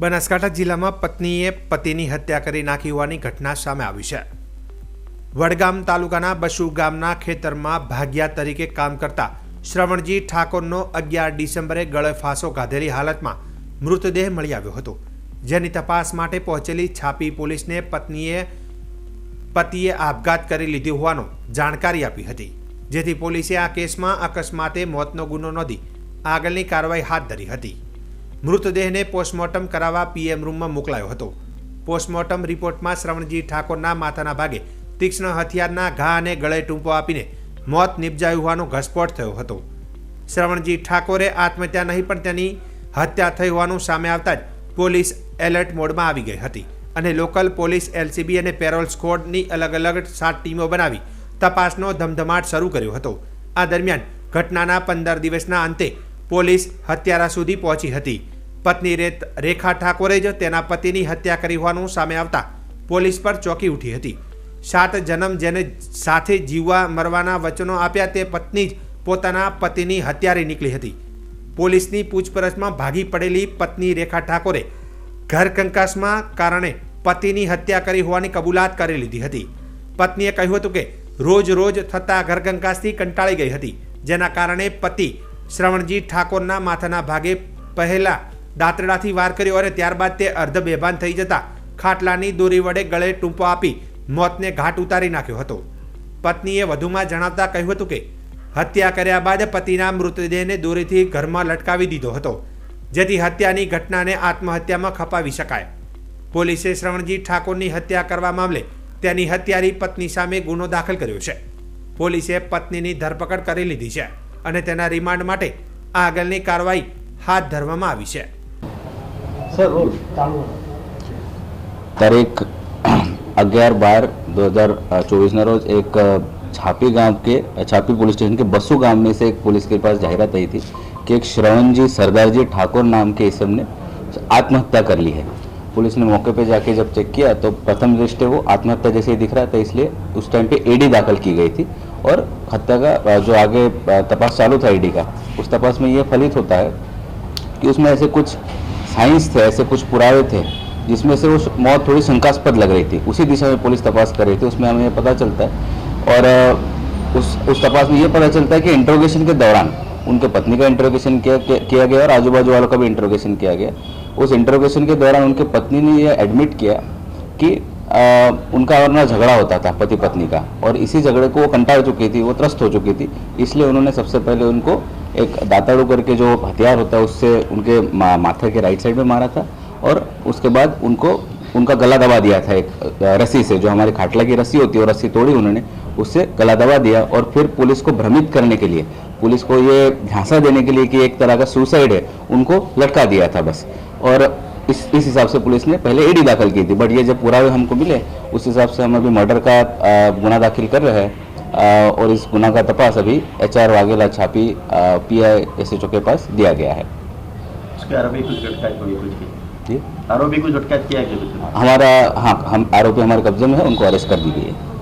બનાસકાંઠા જિલ્લામાં પત્નીએ પતિની હત્યા કરી નાખી હોવાની ઘટના સામે આવી છે. વડગામ તાલુકાના બસુ ગામના ખેતરમાં ભાગ્યા તરીકે કામ કરતા શ્રવણજી ઠાકોરનો અગિયાર ડિસેમ્બરે ગળે ફાંસો કાઢેલી હાલતમાં મૃતદેહ મળી આવ્યો હતો. જેની તપાસ માટે પહોંચેલી છાપી પોલીસને પત્નીએ પતિએ આપઘાત કરી લીધી હોવાનો જાણકારી આપી હતી. જેથી પોલીસે આ કેસમાં અકસ્માતે મોતનો ગુનો નોંધી આગળની કાર્યવાહી હાથ ધરી હતી. મૃતદેહને પોસ્ટમોર્ટમ કરાવવા પીએમ રૂમમાં મોકલાયો હતો. પોસ્ટમોર્ટમ રિપોર્ટમાં શ્રવણજી ઠાકોરના માથાના ભાગે તીક્ષ્ણ હથિયારના ઘા અને ગળે ટૂંપો આપીને મોત નિપજાયું હોવાનો ઘસપોટ થયો હતો. શ્રવણજી ઠાકોરે આત્મહત્યા નહીં, પણ તેની હત્યા થઈ હોવાનું સામે આવતા જ પોલીસ એલર્ટ મોડમાં આવી ગઈ હતી અને લોકલ પોલીસ એલસીબી અને પેરોલ સ્કોડની અલગ અલગ સાત ટીમો બનાવી તપાસનો ધમધમાટ શરૂ કર્યો હતો. આ દરમિયાન ઘટનાના પંદર દિવસના અંતે પોલીસ હત્યારા સુધી પહોંચી હતી. પત્ની રેત રેખા ઠાકોરે જ તેના પતિની હત્યા કરી હોવાનું સામે આવતા પોલીસ પર ચોંકી ઉઠી હતી. સાત જન્મ જેને સાથે જીવવા મરવાના વચનો આપ્યા તે પત્ની જ પોતાના પતિની હત્યારી નીકળી હતી. પોલીસની પૂછપરછમાં ભાગી પડેલી પત્ની રેખા ઠાકોરે ઘર કંકાસમાં કારણે પતિની હત્યા કરી હોવાની કબૂલાત કરી લીધી હતી. પત્નીએ કહ્યું હતું કે, રોજ રોજ થતા ઘરકંકાસથી કંટાળી ગઈ હતી, જેના કારણે પતિ શ્રવણજી ઠાકોરના માથાના ભાગે પહેલા દાંતરડાથી વાર કર્યો અને ત્યારબાદ તે અર્ધ બેભાન થઈ જતા ખાટલાની દોરી વડે ગળે ટૂંપો આપી મોતને ઘાટ ઉતારી નાખ્યો હતો. પત્નીએ વધુમાં જણાવતા કહ્યું હતું કે, હત્યા કર્યા બાદ પતિના મૃતદેહને દોરીથી ઘરમાં લટકાવી દીધો હતો, જેથી હત્યાની ઘટનાને આત્મહત્યામાં ખપાવી શકાય. પોલીસે શ્રવણજી ઠાકોરની હત્યા કરવા મામલે તેની હત્યારી પત્ની સામે ગુનો દાખલ કર્યો છે. પોલીસે પત્નીની ધરપકડ કરી લીધી છે અને તેના રિમાન્ડ માટે આગળની કાર્યવાહી હાથ ધરવામાં આવી છે. સર રોલ તારીખ અગિયાર બાર दो हज़ार चौबीस रोज एक छापी गांव के छापी पुलिस स्टेशन के बसु गांव में से एक पुलिस के पास जाहिरात आई थी कि एक श्रवण जी सरदार जी ठाकुर नाम के इसम ने आत्महत्या कर ली है पुलिस ने मौके पे जाके जब चेक किया तो प्रथम दृष्टि वो आत्महत्या जैसे ही दिख रहा था इसलिए उस टाइम पे एडी दाखिल की गई थी और हत्या का जो आगे तपास चालू था ईडी का उस तपास में ये फलित होता है कि उसमें ऐसे कुछ साइंस थे, ऐसे कुछ पुरावे थे, जिसमें से उस मौत थोड़ी शंकास्पद लग रही थी। उसी दिशा में पुलिस तपास कर रही थी, उसमें हमें पता चलता है। और उस उस तपास में ये पता चलता है कि इंट्रोगेशन के दौरान उनके पत्नी का इंट्रोगेशन किया किया गया और आजू बाजू वालों का भी इंट्रोगेशन किया गया। उस इंट्रोगेशन के दौरान उनके पत्नी ने यह एडमिट किया कि अ, उनका और ना झगड़ा होता था पति पत्नी का और इसी झगड़े को वो कंटाल चुकी थी वो त्रस्त हो चुकी थी। इसलिए उन्होंने सबसे पहले उनको एक दाताड़ू करके जो हथियार होता है उससे उनके मा, माथे के राइट साइड में मारा था और उसके बाद उनको उनका गला दबा दिया था एक रस्सी से जो हमारी खाटला की रस्सी होती है वो रस्सी तोड़ी उन्होंने उससे गला दबा दिया और फिर पुलिस को भ्रमित करने के लिए पुलिस को ये झांसा देने के लिए कि एक तरह का सुसाइड है उनको लटका दिया था बस। और इस इस हिसाब से पुलिस ने पहले ईडी दाखिल की थी बट ये जब पुरावे हमको मिले उस हिसाब से हम अभी मर्डर का गुना दाखिल कर रहे हैं और इस गुना का तपास अभी एच आर वाघेला छापी P I S H O के पास दिया गया है। आरोपी कुछ हमारा हाँ हम आरोपी हमारे कब्जे में है उनको अरेस्ट कर दी गई है।